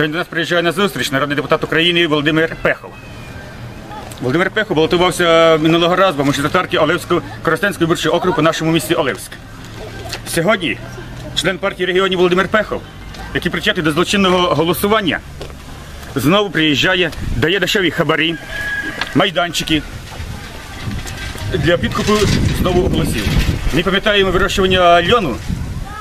Сьогодні до нас приїжджає на зустріч народний депутат України Володимир Пехов. Володимир Пехов балотувався минулого разу в мажоритарки Олевського Коростенського виборчого округу по нашому місті Олевськ. Сьогодні член партії регіонів Володимир Пехов, який причетний до злочинного голосування, знову приїжджає, дає дешеві хабарі, майданчики для підкупу знову голосів. Ми пам'ятаємо вирощування льону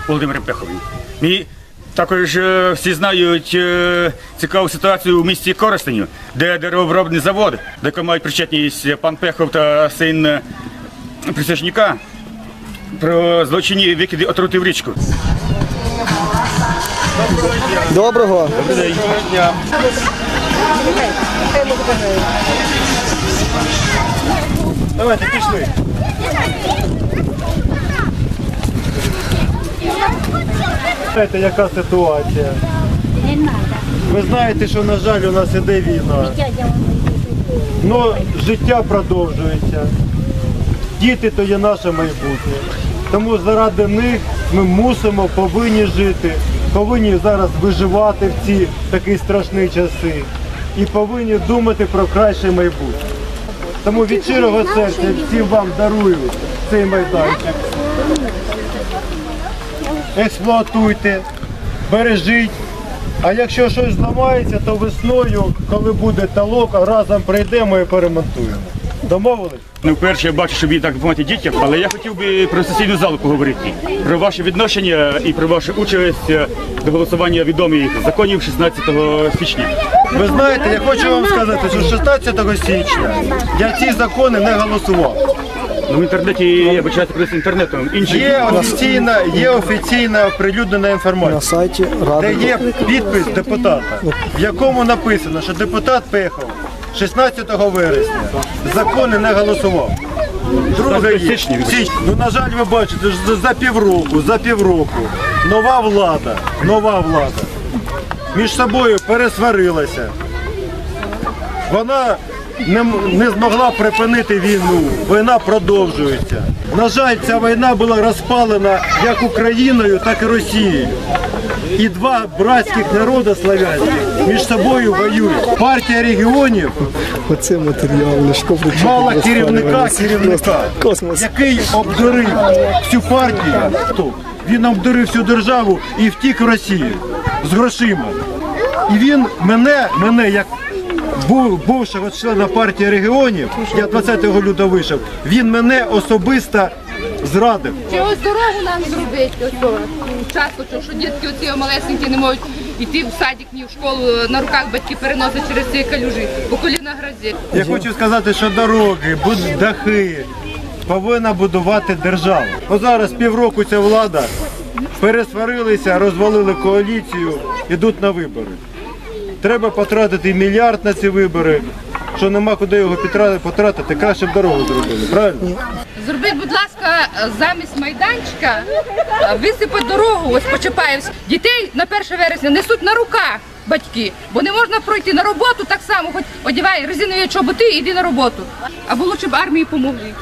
Володимиром Пеховим. Ми також е, всі знають е, цікаву ситуацію у місті Коростеню, де деревообробний завод, до якого мають причетність пан Пехов та син е, присяжника про злочинні викиди отрути в річку. Доброго. Давайте пішли. Знаєте, яка ситуація? Ви знаєте, що, на жаль, у нас іде війна. Ну, життя продовжується. Діти то є наше майбутнє. Тому заради них ми мусимо, повинні жити, повинні зараз виживати в ці такі страшні часи і повинні думати про краще майбутнє. Тому від щирого серця всім вам дарую цей майданчик. Експлуатуйте, бережіть. А якщо щось зламається, то весною, коли буде талок, разом прийдемо і перемонтуємо. Домовились? Ну, вперше я бачу, що ви так допомагати дітям, але я хотів би про сесійну залу поговорити. Про ваше відношення і про вашу участь е, до голосування відомих законів 16 січня. Ви знаєте, я хочу вам сказати, що 16 січня я ці закони не голосував. Ну, в інтернеті я бачаю користуюсь інтернетом. Інші Є офіційна, є офіційна оприлюднена На інформація, сайті де Ради. є підпис депутата, в якому написано, що депутат Пехов 16 вересня закони не голосував. Друге є. Ну, на жаль, ви бачите, що за півроку, за півроку нова влада, нова влада між собою пересварилася. Вона не, не змогла припинити війну. Війна продовжується. На жаль, ця війна була розпалена як Україною, так і Росією. І два братських народи славянських між собою воюють. Партія регіонів Оце матеріал, причетний мала керівника, керівника, Космос. який обдурив всю партію. Він обдурив всю державу і втік в Росію з грошима. І він мене, мене як був, бувшого члена партії регіонів, я 20 лютого вийшов, він мене особисто зрадив. Чи ось дорогу нам зробити, ось то, участочок, що дітки оці малесенькі не можуть йти в садик, ні в школу, на руках батьки переносять через ці калюжі, по коліна грозі. Я хочу сказати, що дороги, дахи повинна будувати держава. От зараз півроку ця влада пересварилися, розвалили коаліцію, йдуть на вибори. Треба потратити мільярд на ці вибори. Що нема куди його потра- потратити, краще б дорогу зробили. Правильно? Зробіть, будь ласка, замість майданчика висипати дорогу, ось по Чапаївську. Дітей на 1 вересня несуть на руках батьки, бо не можна пройти на роботу так само, хоч одягай резинові чоботи і йди на роботу. Або лучше б армії помогли.